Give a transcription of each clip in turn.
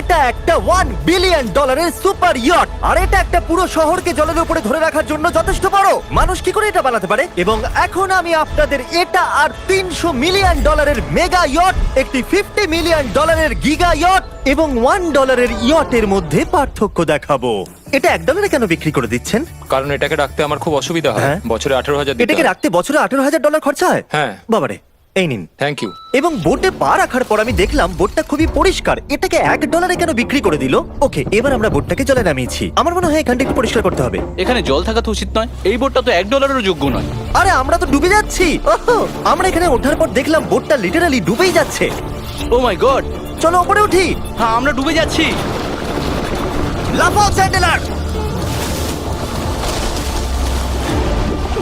এটা একটা one billion ডলারের সুপার ইয়ট আর এটা একটা পুরো শহরকে জলের উপরে ধরে রাখার জন্য যথেষ্ট বড়। মানুষ কি করে এটা বানাতে পারে? এবং এখন আমি আপনাদের এটা আর তিনশো মিলিয়ন ডলারের মেগা ইয়ট একটি ফিফটি মিলিয়ন ডলারের গিগা ইয়ট এবং ওয়ান ডলারের ইয়টের মধ্যে পার্থক্য দেখাবো। এটা এক ডলারে কেন বিক্রি করে দিচ্ছেন? কারণ এটাকে রাখতে আমার খুব অসুবিধা হয়। হ্যাঁ। বছরে আঠারো হাজার এটাকে রাখতে বছরে আঠেরো হাজার ডলার খরচা হয়? হ্যাঁ। বাবারে। এই নিন। থ্যাংক ইউ এবং বোটে পা রাখার পর আমি দেখলাম বোটটা খুবই পরিষ্কার। এটাকে এক ডলারে কেন বিক্রি করে দিল? ওকে এবার আমরা বোটটাকে জলে নামিয়েছি। আমার মনে হয় এখানটা একটু পরিষ্কার করতে হবে। এখানে জল থাকা তো উচিত নয়। এই বোটটা তো এক ডলারেরও যোগ্য নয়। আরে আমরা তো ডুবে যাচ্ছি। ওহো, আমরা এখানে ওঠার পর দেখলাম বোটটা লিটারালি ডুবেই যাচ্ছে। ও মাই গড চলো উপরে উঠি। হ্যাঁ আমরা ডুবে যাচ্ছি। লাফাও স্যান্ডেলার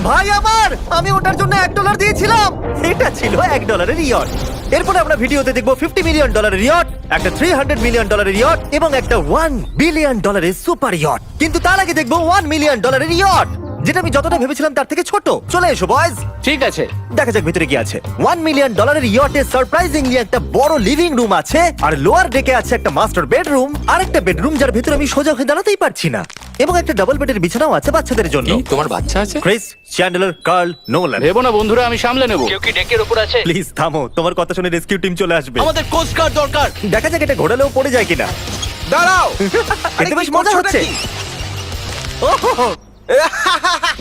ভাই আমার, আমি ওটার জন্য এক ডলার দিয়েছিলাম। এটা ছিল এক ডলারের ইয়ট এরপরে আমরা ভিডিওতে দেখব ফিফটি মিলিয়ন ডলারের ইয়ট একটা থ্রি হান্ড্রেড মিলিয়ন ডলারের ইয়ট এবং একটা ওয়ান বিলিয়ন ডলারের সুপার ইয়ট কিন্তু তার আগে দেখব ওয়ান মিলিয়ন ডলারের ইয়ট যেটা আমি যতটা ভেবেছিলাম তার থেকে ছোট। চলে এসো বয়স ঠিক আছে। দেখা যাক ভিতরে কি আছে। ওয়ান মিলিয়ন ডলারের ইয়টে সারপ্রাইজিংলি একটা বড় লিভিং রুম আছে আর লোয়ার ডেকে আছে একটা মাস্টার বেডরুম আর একটা বেডরুম যার ভিতরে আমি সোজা হয়ে দাঁড়াতেই পারছি না। এবং একটা ডাবল বেডের বিছানাও আছে বাচ্চাদের জন্য। কি তোমার বাচ্চা আছে? ক্রিস চ্যান্ডেলার কার্ল নোলান ভেবো না বন্ধুরা আমি সামলে নেব। কেউ কি ডেকের উপর আছে? প্লিজ থামো তোমার কথা শুনে রেস্কিউ টিম চলে আসবে। আমাদের কোস্ট গার্ড দরকার। দেখা যাক এটা ঘোরালেও পড়ে যায় কিনা। দাঁড়াও! এতে বেশ মজা হচ্ছে।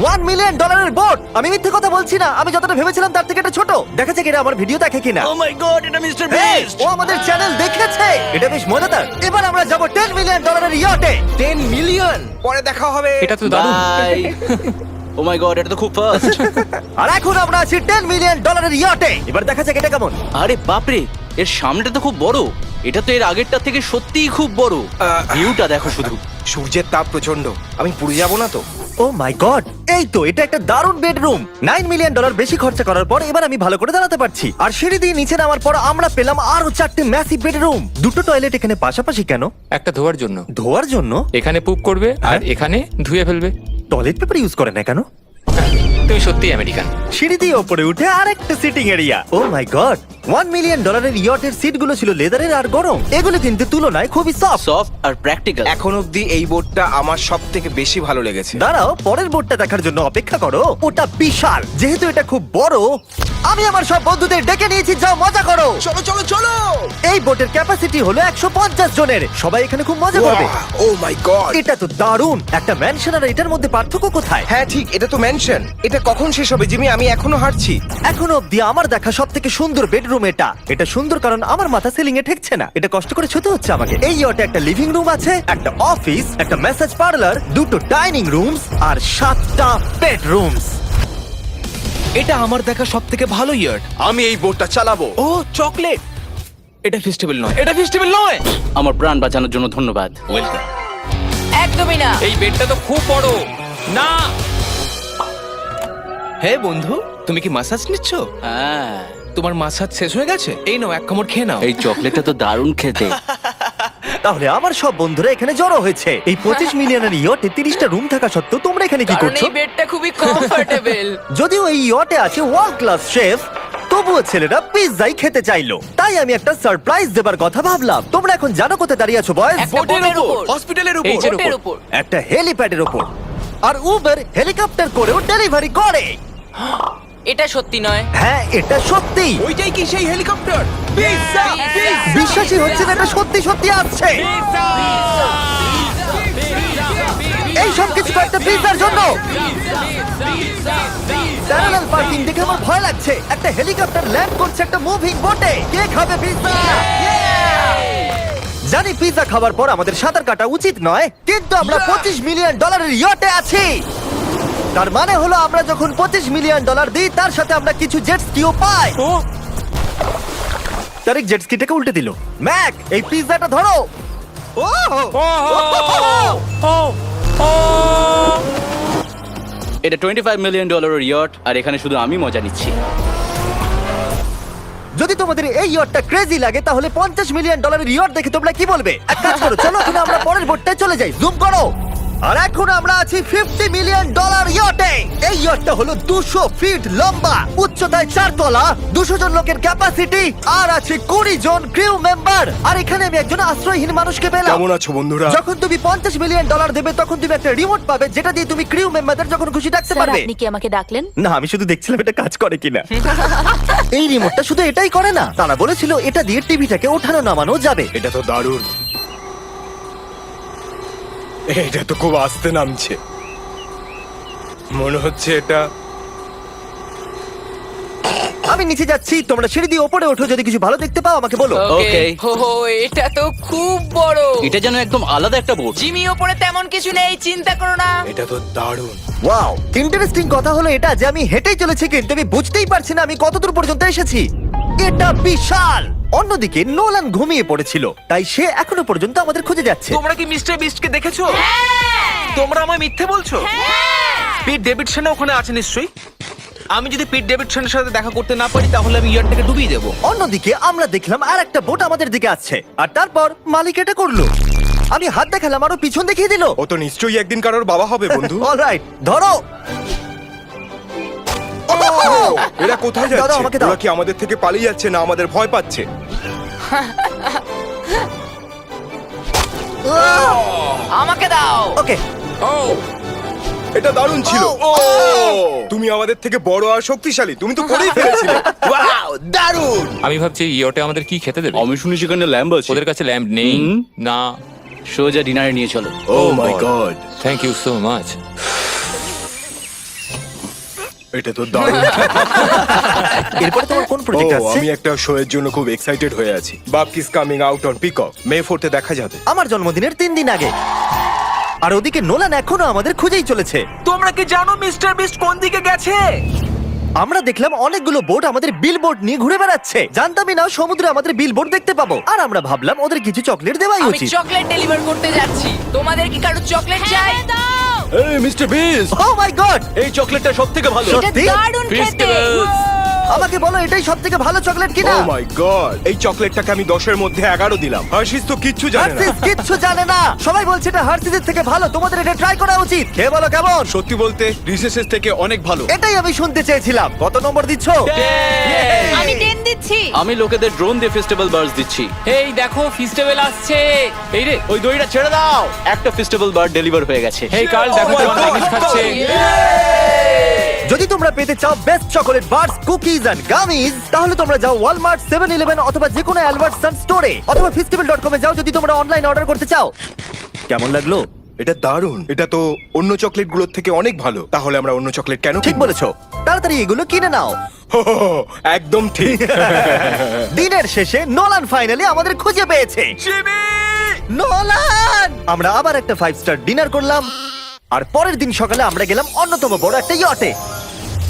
ওয়ান মিলিয়ন ডলারের বোট আমি মিথ্যে কথা বলছি না। আমি যতটা ভেবেছিলাম তার থেকে এটা ছোট। দেখা যাক এটা আমার ভিডিও দেখে কিনা? ও মাই গড এটা মিস্টার Hey, বিস্ট ও আমাদের চ্যানেল দেখেছে! এটা বেশ মজাদার। এবার আমরা যাব 10 মিলিয়ন ডলারের ইয়টে টেন মিলিয়ন পরে দেখা হবে। এটা তো দারুণ। বাই ও মাই গড এটা তো খুব ফাস্ট আর এখন আমরা আছি 10 মিলিয়ন ডলারের ইয়টে এবার দেখা যাক এটা কেমন। আরে বাপরে এর সামনেটা তো খুব বড়। এটা তো এর আগেরটা থেকে সত্যিই খুব বড়। ভিউটা দেখো শুধু। সূর্যের তাপ প্রচণ্ড আমি পুড়ে যাব না তো। ও মাই গড এই তো এটা একটা দারুণ বেডরুম। নাইন মিলিয়ন ডলার বেশি খরচা করার পর এবার আমি ভালো করে দাঁড়াতে পারছি। আর সিঁড়ি দিয়ে নিচে নামার পর আমরা পেলাম আরও চারটে ম্যাসিভ বেডরুম দুটো টয়লেট এখানে পাশাপাশি কেন? একটা ধোয়ার জন্য। ধোয়ার জন্য? এখানে পুপ করবে আর হ্যাঁ। এখানে ধুয়ে ফেলবে। টয়লেট পেপার ইউজ করে না কেন? তুমি সত্যি আমেরিকান। সিঁড়ি দিয়ে ওপরে উঠে আরেকটা sitting area oh my god one million ডলারের ইয়টের সিটগুলো ছিল লেদারের আর গরম। এগুলো কিন্তু তুলনায় খুবই সফট সফট আর প্র্যাকটিক্যাল এখন অবধি এই বোর্ডটা আমার সব থেকে বেশি ভালো লেগেছে। দাঁড়াও পরের বোর্ডটা দেখার জন্য অপেক্ষা করো। ওটা বিশাল। যেহেতু এটা খুব বড় আমি আমার সব বন্ধুদের ডেকে নিয়েছি যাও মজা করো। চলো চলো চলো! এই বোটের ক্যাপাসিটি হলো একশো পঞ্চাশ জনের। সবাই এখানে খুব মজা করবে ও মাই গড এটা তো দারুণ। একটা ম্যানশন আর এটার মধ্যে পার্থক্য কোথায়? হ্যাঁ ঠিক এটা তো মেনশন এটা কখন শেষ হবে জিমি? আমি এখনও হাঁটছি। এখনও অব্দি আমার দেখা সব থেকে সুন্দর বেডরুম এটা। এটা সুন্দর কারণ আমার মাথা সিলিং এ ঠেকছে না। এটা কষ্ট করে ছুতে হচ্ছে আমাকে। এই ইয়টে একটা লিভিং রুম আছে একটা অফিস একটা মেসেজ পার্লার দুটো ডাইনিং রুমস আর সাতটা বেডরুমস এটা আমার দেখা সব থেকে ভালো ইয়ার্ড আমি এই বোর্ডটা চালাবো। ও চকলেট এটা ফেস্টিভ্যাল নয়। এটা ফেস্টিভ্যাল নয়। আমার প্রাণ বাঁচানোর জন্য ধন্যবাদ। ওয়েলকাম একদমই না। এই বেডটা তো খুব বড়। না। হে বন্ধু তুমি কি মাসাজ নিচ্ছ? হ্যাঁ। তোমার মাসাজ শেষ হয়ে গেছে? এই নাও এক কামড় খেয়ে নাও। এই চকলেটটা তো দারুণ খেতে। তাহলে আমার সব বন্ধুরা এখানে জড়ো হয়েছে। এই পঁচিশ মিলিয়নের ইয়টে তিরিশটা রুম থাকা সত্ত্বেও তোমরা এখানে কি কারণ করছ? এই বেডটা খুবই কমফোর্টেবল যদিও এই ইয়টে আছে ওয়ার্ল্ড ক্লাস শেফ তবুও ছেলেরা পিৎজাই খেতে চাইলো। তাই আমি একটা সারপ্রাইজ দেবার কথা ভাবলাম। তোমরা এখন জানো কোথায় দাঁড়িয়ে আছো বয়স একটা বোটের উপর। হসপিটালের এই উপর। যে বোটের উপর। একটা হেলিপ্যাডের ওপর আর উবার হেলিকপ্টার করেও ডেলিভারি করে। এটা সত্যি নয়। হ্যাঁ এটা সত্যি। ওইটাই কি সেই হেলিকপ্টার বিশ্বাসই হচ্ছে না এটা সত্যি সত্যি আসছে। কিছু একটা পিৎজার জন্য। প্যারালাল পার্কিং দেখে আমার ভয় লাগছে। একটা হেলিকপ্টার ল্যান্ড করছে একটা মুভিং বোটে কে খাবে পিৎজা জানি পিৎজা খাবার পর আমাদের সাঁতার কাটা উচিত নয় কিন্তু আমরা পঁচিশ মিলিয়ন ডলারের ইয়টে আছি। তার মানে হলো আমরা যখন পঁচিশ মিলিয়ন ডলার দিই তার সাথে আমরা কিছু জেট স্কিও পাই। তারিক জেট স্কিটাকে উল্টে দিল। ম্যাক এই পিৎজাটা ধরো। এটা টোয়েন্টি ফাইভ মিলিয়ন ডলারের ইয়ট আর এখানে শুধু আমি মজা নিচ্ছি। যদি তোমাদের এই ইয়টটা ক্রেজি লাগে, তাহলে পঞ্চাশ মিলিয়ন ডলারের ইয়ট দেখে তোমরা কি বলবে? এক কাজ করো, চলো কিনা আমরা পরের বোর্ডটায় চলে যাই। জুম করো। আর এখন আমরা আছি ফিফটি মিলিয়ন ডলার ইয়টে এই ইয়টটা হলো দুশো ফিট লম্বা উচ্চতায় চার তলা দুশো জন লোকের ক্যাপাসিটি আর আছে কুড়ি জন ক্রিউ মেম্বার আর এখানে আমি একজন আশ্রয়হীন মানুষকে পেলাম। কেমন আছো বন্ধুরা? যখন তুমি পঞ্চাশ মিলিয়ন ডলার দেবে তখন তুমি একটা রিমোট পাবে যেটা দিয়ে তুমি ক্রিউ মেম্বারদের যখন খুশি ডাকতে স্যার পারবে। আপনি কি আমাকে ডাকলেন? না আমি শুধু দেখছিলাম এটা কাজ করে কিনা। এই রিমোটটা শুধু এটাই করে না। তারা বলেছিল এটা দিয়ে টিভিটাকে ওঠানো নামানো যাবে। এটা তো দারুণ। এটা তো খুব আস্তে নামছে। মনে হচ্ছে এটা আমি নিচে যাচ্ছি তোমরা সিঁড়ি দিয়ে ওপরে ওঠো যদি কিছু ভালো দেখতে পাও আমাকে বলো। Okay. ওকে হো এটা তো খুব বড়। এটা যেন একদম আলাদা একটা বোর্ড। জিমি ওপরে তেমন কিছু নেই চিন্তা করো না। এটা তো দারুণ। ওয়াও ইন্টারেস্টিং কথা হলো এটা যে আমি হেঁটেই চলেছি কিন্তু আমি বুঝতেই পারছি না আমি কতদূর পর্যন্ত এসেছি। এটা বিশাল! অন্যদিকে নোলান ঘুমিয়ে পড়েছিল তাই সে এখনও পর্যন্ত আমাদের খুঁজে যাচ্ছে। তোমরা কি মিস্টার বিস্টকে দেখেছ? তোমরা আমায় মিথ্যে বলছো? পিট ডেভিডসন ওখানে আছে নিশ্চয়ই? আমি যদি পিট ডেভিডসনের সাথে দেখা করতে না পারি তাহলে আমি ইয়ারটাকে ডুবিয়ে দেবো। অন্যদিকে আমরা দেখলাম আর একটা বোট আমাদের দিকে আসছে আর তারপর মালিক এটা করল। আমি হাত দেখালাম আরও পিছন দেখিয়ে দিল। ও তো নিশ্চয়ই একদিন কারোর বাবা হবে বন্ধু। অলরাইট ধরো। এরা কোথায় দাদা, যাচ্ছে? আমাকে দাও। ওরা কি আমাদের থেকে পালিয়ে যাচ্ছে না আমাদের ভয় পাচ্ছে? আমাকে দাও। ওকে। ও! এটা দারুণ ছিল। ও। তুমি আমাদের থেকে বড় আর শক্তিশালী। তুমি তো করেই ফেলেছিলে। ওয়াও দারুণ! আমি ভাবছি ইয়োটে আমাদের কি খেতে দেবে? আমি শুনি সেখানে ল্যাম্ব আছে। ওদের কাছে ল্যাম্প নেই। না। সোজা ডিনারে নিয়ে চলো। ও my god thank you so much এটা তো দারুণ। এরপরে তোমার কোন ও প্রজেক্ট আসছে? আমি একটা শো এর জন্য খুব এক্সাইটেড হয়ে আছি। বাপ kiss coming out on Peacock May ফোর্থে দেখা যাবে। আমার জন্মদিনের তিন দিন আগে। আর ওদিকে নোলান এখনও আমাদের খুঁজেই চলেছে। তোমরা কি জানো মিস্টার বিস্ট কোন দিকে গেছে? আমরা দেখলাম অনেকগুলো বোট আমাদের বিল বোর্ড নিয়ে ঘুরে বেড়াচ্ছে। জানতামই না সমুদ্রে আমাদের বিল বোর্ড দেখতে পাবো। আর আমরা ভাবলাম ওদের কিছু চকলেট দেওয়াই আমি উচিত। চকলেট ডেলিভার করতে যাচ্ছি। তোমাদের কি কারও চকলেট চাই? এই মিস্টার বিস ও মাই গড এই চকলেটটা সবথেকে ভালো। এটা? দারুণ খেতে! আমাকে বলো এটাই সব থেকে ভালো চকলেট ও কিনা? মাই গড Oh এই চকলেটটাকে আমি দশের মধ্যে এগারো দিলাম। হার্শিস তো কিচ্ছু জানে না। হার্সিস কিচ্ছু জানে না। সবাই বলছে এটা হার্সিসের থেকে ভালো তোমাদের এটা ট্রাই করা উচিত। খেয়ে বলো কেমন? সত্যি বলতে রিসেসের থেকে অনেক ভালো। এটাই আমি শুনতে চেয়েছিলাম। কত নম্বর দিচ্ছ? আমি টেন দিচ্ছি। আমি লোকেদের ড্রোন দিয়ে ফেস্টিভ্যাল বার্স দিচ্ছি। এই দেখো ফেস্টিভ্যাল আসছে। এই রে ওই দড়িটা ছেড়ে দাও। একটা ফেস্টিভ্যাল বার ডেলিভার হয়ে গেছে। হেই কার্ল দেখো Oh তোমার খাচ্ছে। যদি তোমরা পেতে চাও best chocolate bars cookies and gummies তাহলে তোমরা যাও ওয়ালমার্ট সেভেন ইলেভেন অথবা যে কোনো অ্যালবার্টসন স্টোরে অথবা ফেস্টিভ্যাল ডট কমে যাও যদি তোমরা অনলাইন অর্ডার করতে চাও। কেমন লাগল? এটা দারুণ। এটা তো অন্য চকলেটগুলোর থেকে অনেক ভালো। তাহলে আমরা অন্য চকলেট কেন ঠিক কিনবো? বলেছ। তাড়াতাড়ি এগুলো কিনে নাও। হো, হো, হো, একদম ঠিক। দিনের শেষে নোলান ফাইনালি আমাদের খুঁজে পেয়েছে। নোলান আমরা আবার একটা ফাইভ স্টার ডিনার করলাম। আর পরের দিন সকালে আমরা গেলাম অন্যতম বড় একটা ইয়টে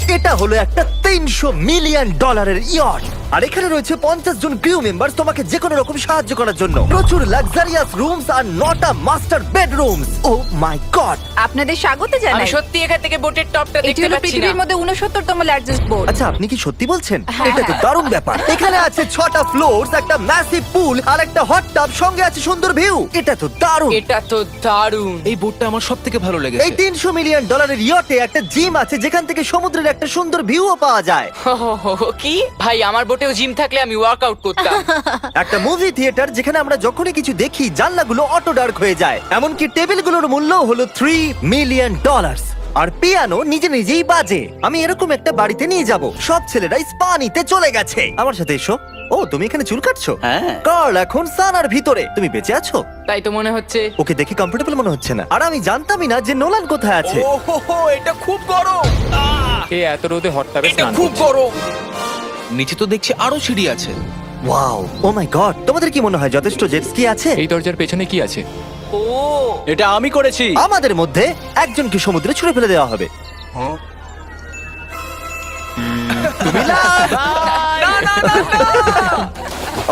এটা হলো একটা তিনশো মিলিয়ন ডলারের ইয়ট আর এখানে রয়েছে পঞ্চাশ জন ক্রিউ মেম্বার তোমাকে যে কোনো রকম সাহায্য করার জন্য। প্রচুর লাক্সারিয়াস রুমস আর নটা master bedrooms O my god আপনাদের স্বাগত আমি জানাই সত্যি এখান থেকে বোটের টপটা এটি দেখতে হলো পাচ্ছি না। পৃথিবীর মধ্যে উনসত্তরতম লার্জেস্ট বোর্ড আচ্ছা আপনি কি সত্যি বলছেন? হ্যাঁ। এটা তো দারুণ ব্যাপার। এখানে আছে ছটা ফ্লোরস একটা ম্যাসিভ পুল আর একটা হট টাব সঙ্গে আছে সুন্দর ভিউ এটা তো দারুণ। এটা তো দারুণ। এই বোটটা আমার সব থেকে ভালো এই লেগেছে তিনশো মিলিয়ন ডলারের ইয়টে একটা জিম আছে যেখান থেকে সমুদ্রের একটা সুন্দর ভিউও পাওয়া যায়। হো, হো, কি? ভাই আমার বোটেও জিম থাকলে আমি ওয়ার্কআউট করতাম। একটা মুভি থিয়েটার যেখানে আমরা যখনই কিছু দেখি জানলাগুলো অটো ডার্ক হয়ে যায়। এমনকি টেবিলগুলোর মূল্য হলো থ্রি মিলিয়ন ডলার্স আর পিয়ানো নিজে নিজেই বাজে। আমি এরকম একটা বাড়িতে নিয়ে যাব। সব ছেলেরাই স্পা নিতে চলে গেছে। আমার সাথে এসো। ও তুমি এখানে চুল কাটছো? হ্যাঁ। কার্ল এখন সানার ভিতরে। তুমি বেঁচে আছো? তাই তো মনে হচ্ছে। ওকে দেখে কমফোর্টেবল মনে হচ্ছে না। আর আমি জানতামই না যে নোলান কোথায় আছে। ও হো হো এটা খুব গরম। এই এত রোদে হট টাবে এটা স্নান খুব করছে। গরম। নিচে তো দেখছি আরও সিঁড়ি আছে। ওয়াও ও মাই গড তোমাদের কি মনে হয় যথেষ্ট জেট স্কি আছে? এই দরজার পেছনে কি আছে? ও। এটা আমি করেছি। আমাদের মধ্যে একজনকে সমুদ্রে ছুড়ে ফেলে দেওয়া হবে।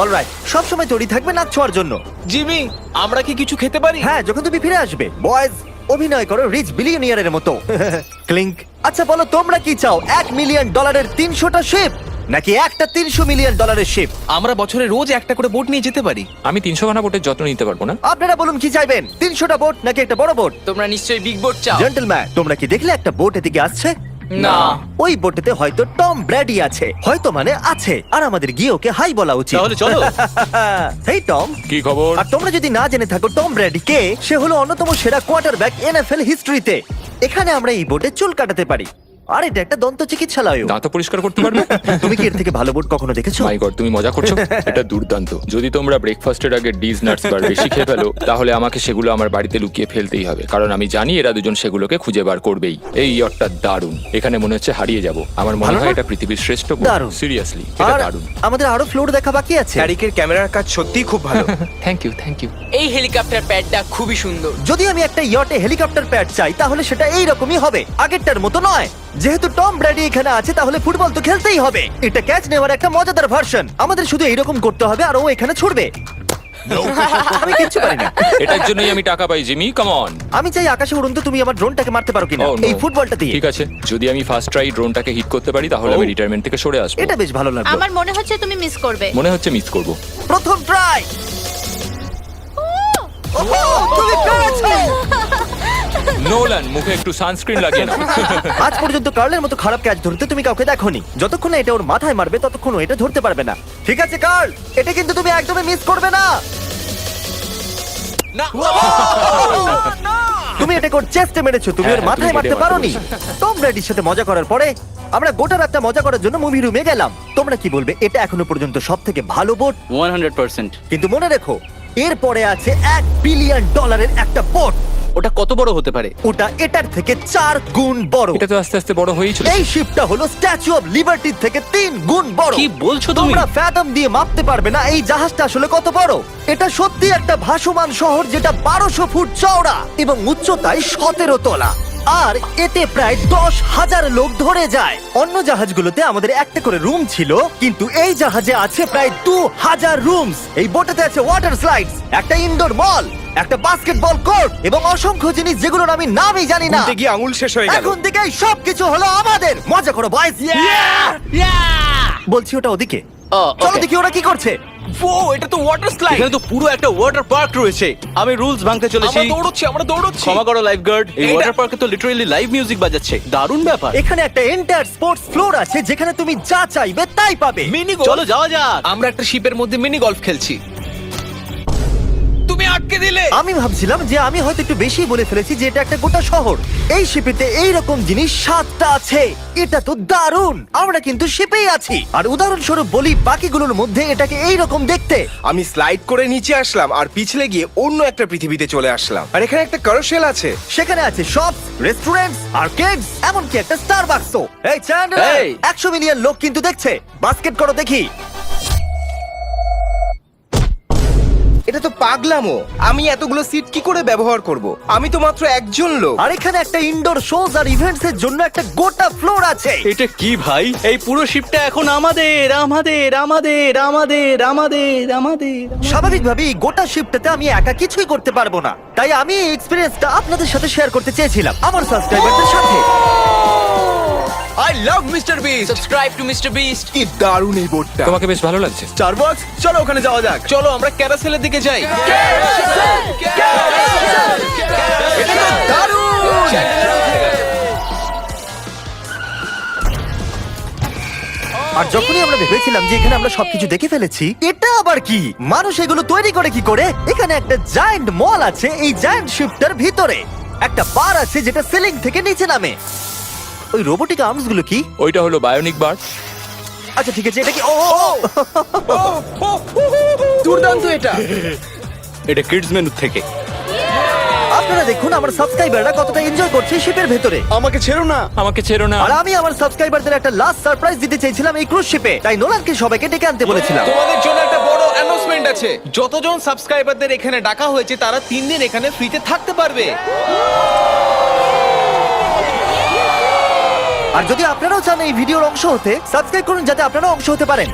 অলরাইট সব সময় তৈরি থাকবে নাচ ছোঁয়ার জন্য। জিমি আমরা কি কিছু খেতে পারি? হ্যাঁ যখন তুমি ফিরে আসবে বয়েজ অভিনয় করো রিচ বিলিয়নিয়ারের মতো। ক্লিংক। আচ্ছা বলো তোমরা কি চাও? এক মিলিয়ন ডলারের তিনশোটা শিপ নাকি একটা তিনশো মিলিয়ন ডলারের শিপ আমরা বছরে রোজ একটা করে বোট নিয়ে যেতে পারি। আমি তিনশো খানা বোটের যত্ন নিতে পারব না? আপনারা বলুন কি চাইবেন? তিনশোটা বোট নাকি একটা বড় বোট তোমরা নিশ্চয়ই বিগ বোট চাও। জেন্টলম্যান তোমরা কি দেখলে একটা বোট এদিকে আসছে? না। ওই বোটেতে হয়তো টম ব্র্যাডি আছে। হয়তো মানে আছে। আর আমাদের গিয়ে ওকে হাই বলা উচিত। তাহলে চলো। হেই টম কি খবর? আর তোমরা যদি না জেনে থাকো টম ব্র্যাডি কে? সে হলো অন্যতম সেরা কোয়ার্টারব্যাক এনএফএল হিস্ট্রিতে এখানে আমরা এই বোটে চুল কাটাতে পারি। আর এটা একটা দন্ত চিকিৎসালয় দাঁত পরিষ্কার করতে পারবে? তুমি কি এর থেকে ভালো বোট কখনো দেখেছ? মাই গড তুমি মজা করছ? এটা দুর্দান্ত। যদি তোমরা ব্রেকফাস্টের আগে ডিজ নাটস বার বেশি খেয়ে ফেলো তাহলে আমাকে সেগুলো আমার বাড়িতে লুকিয়ে ফেলতেই হবে। কারণ আমি জানি এরা দুজন সেগুলোকে খুঁজে বার করবেই। এই ইয়টটা দারুণ। এখানে মনে হচ্ছে হারিয়ে যাব। আমার মনে হয় এটা পৃথিবীর শ্রেষ্ঠ দারুণ। সিরিয়াসলি এটা আর দারুণ। আমাদের আরও ফ্লোর দেখা বাকি আছে। হ্যারিকের ক্যামেরার কাজ সত্যিই খুব ভালো। থ্যাংক ইউ থ্যাংক ইউ এই হেলিকপ্টার প্যাডটা খুবই সুন্দর। যদি আমি একটা ইয়টে হেলিকপ্টার প্যাড চাই তাহলে সেটা এই রকমই হবে। আগেরটার মতো নয়। যেহেতু টম ব্র্যাডি এখানে আছে তাহলে ফুটবল তো খেলতেই হবে। এটা ক্যাচ নেওয়ার একটা মজাদার ভার্সন আমাদের শুধু এইরকম করতে হবে আর ও এখানে ছুটবে। আমি কিচ্ছু পারি না। এটার জন্যই আমি টাকা পাই জিমি কাম অন আমি চাই আকাশে তুমি আমার ড্রোনটাকে মারতে পারো কিনা। এই ফুটবলটা দিয়ে। ঠিক আছে। যদি আমি ফার্স্ট ট্রাই ড্রোনটাকে হিট করতে পারি তাহলে আমি রিটায়ারমেন্ট থেকে সরে আসব। এটা বেশ ভালো লাগল। আমার মনে হচ্ছে তুমি মিস করবে। মনে হচ্ছে মিস করব। প্রথম ট্রাই তুমি পেরেছ! নোলান মুখে একটু সানস্ক্রিন লাগিয়ে নাও। আজ পর্যন্ত কার্লের মতো খারাপ ক্যাচ ধরতে তুমি কাউকে দেখোনি। যতক্ষণ না এটা ওর মাথায় মারবে ততক্ষণ ও এটা ধরতে পারবে না। ঠিক আছে কার্ল? এটা কিন্তু তুমি একদমই মিস করবে না। না। তুমি এটা কোর চেস্টে মেরেছো তুমি ওর হ্যাঁ, মাথায় মারতে পারোনি। টম ব্র্যাডির সাথে মজা করার পরে আমরা গোটা রাতটা মজা করার জন্য মুভি রুমে গেলাম। তোমরা কি বলবে এটা এখনও পর্যন্ত সব থেকে ভালো বোট ওয়ান হান্ড্রেড পার্সেন্ট। কিন্তু মনে রেখো এরপরে আছে এক বিলিয়ন ডলারের একটা বোট ওটা কত বড় হতে পারে? ওটা এটার থেকে চার গুণ বড়। এটা তো আস্তে আস্তে বড় হয়েই চলে এই শিপটা হলো স্ট্যাচু অফ লিবার্টির থেকে তিন গুণ বড়। কি বলছো তুমি? তোমরা ফ্যাদম দিয়ে মাপতে পারবে না এই জাহাজটা আসলে কত বড়। এটা সত্যি একটা ভাসমান শহর যেটা বারোশো ফুট চওড়া এবং উচ্চতায় সতেরো তলা। আর এতে প্রায় দশ হাজার লোক ধরে যায়। অন্য জাহাজগুলোতে আমাদের একটা করে রুম ছিল কিন্তু এই জাহাজে আছে প্রায় দু হাজার রুমস এই বোটেতে আছে ওয়াটার স্লাইডস একটা ইনডোর মল একটা বাস্কেটবল কোর্ট এবং অসংখ্য জিনিস যেগুলোর আমি নামই জানি না। গিয়ে আঙুল শেষ হয়ে গেল। এখন থেকে সবকিছু হলো আমাদের। মজা করো বয়স বলছি ওটা ওদিকে। ও, চলো okay. দেখি ওরা কি করছে। ও এটা তো ওয়াটার স্লাইড এখানে তো পুরো একটা ওয়াটার পার্ক রয়েছে। আমি রুলস ভাঙতে চলেছি। আমরা দৌড়চ্ছি আমরা দৌড়চ্ছি। ক্ষমা করো লাইফ গার্ড এই এইটা- ওয়াটার পার্কে তো লিটারালি লাইভ মিউজিক বাজাচ্ছে। দারুণ ব্যাপার। এখানে একটা এন্টার স্পোর্টস ফ্লোর আছে যেখানে তুমি যা চাইবে তাই পাবে। মিনি চলো যাওয়া যাক। আমরা একটা শিপের মধ্যে মিনি গলফ খেলছি। আটকে দিলে। আমি ভাবছিলাম যে আমি হয়তো একটু বেশি বলে ফেলেছি যে এটা একটা গোটা শহর। এই শিপেতে এই রকম জিনিস সাতটা আছে। এটা তো দারুণ। আমরা কিন্তু শিপেই আছি। আর উদাহরণস্বরূপ বলি বাকিগুলোর মধ্যে এটাকে এই রকম দেখতে। আমি স্লাইড করে নিচে আসলাম আর পিছলে গিয়ে অন্য একটা পৃথিবীতে চলে আসলাম। আর এখানে একটা কারোশেল আছে। সেখানে আছে শপ রেস্টুরেন্টস আর্কেডস এমনকি একটা স্টারবাক্সও এই চ্যান্ডেলার! এই! একশো মিলিয়ন লোক কিন্তু দেখছে। বাস্কেট করো দেখি। এটা তো পাগলামো। আমি এতগুলো সিট কি করে ব্যবহার করব? আমি তো মাত্র একজন লোক। আর এখানে একটা ইনডোর শোজ আর ইভেন্টস এর জন্য একটা গোটা ফ্লোর আছে। এটা কি ভাই? এই পুরো শিপটা এখন আমাদের আমাদের আমাদের আমাদের আমাদের আমাদের স্বাভাবিকভাবেই গোটা শিফটটাতে আমি একা কিছুই করতে পারব না। তাই আমি এই এক্সপিরিয়েন্সটা আপনাদের সাথে শেয়ার করতে চেয়েছিলাম। আমার সাবস্ক্রাইবারদের সাথে। I love mister Beast subscribe to mister Beast কি দারুণ এই বোর্ডটা। তোমাকে বেশ ভালো লাগছে। স্টারবাক্স চলো ওখানে যাওয়া যাক। চলো আমরা ক্যারাসেলের দিকে যাই। আর যখনই আমরা ভেবেছিলাম যে এখানে আমরা সবকিছু দেখে ফেলেছি এটা আবার কি? মানুষ এগুলো তৈরি করে কি করে? এখানে একটা জায়ান্ট মল আছে এই জায়ান্ট শিফটার ভিতরে। একটা বার আছে যেটা সিলিং থেকে নিচে নামে। ওই রোবোটিক আর্মসগুলো কি? ওইটা হলো বায়োনিক বার আচ্ছা ঠিক আছে এটা কি ও দুর্দান্ত এটা। এটা কিডস মেনু থেকে। আপনারা দেখুন আমার সাবস্ক্রাইবাররা কতটা এনজয় করছে শিপের ভেতরে। আমাকে ছেড়ো না। আমাকে ছেড়ো না। আর আমি আমার সাবস্ক্রাইবারদের একটা লাস্ট সারপ্রাইজ দিতে চাইছিলাম এই ক্রুজ শিপে তাই নোলানকে সবাইকে ডেকে আনতে বলেছিলাম। তোমাদের জন্য একটা বড় অ্যানাউন্সমেন্ট আছে। যতজন সাবস্ক্রাইবারদের এখানে ডাকা হয়েছে তারা তিন দিন এখানে ফ্রিতে থাকতে পারবে। আর যদি আপনারাও চান এই ভিডিওর অংশ হতে সাবস্ক্রাইব করুন যাতে আপনারাও অংশ হতে পারেন।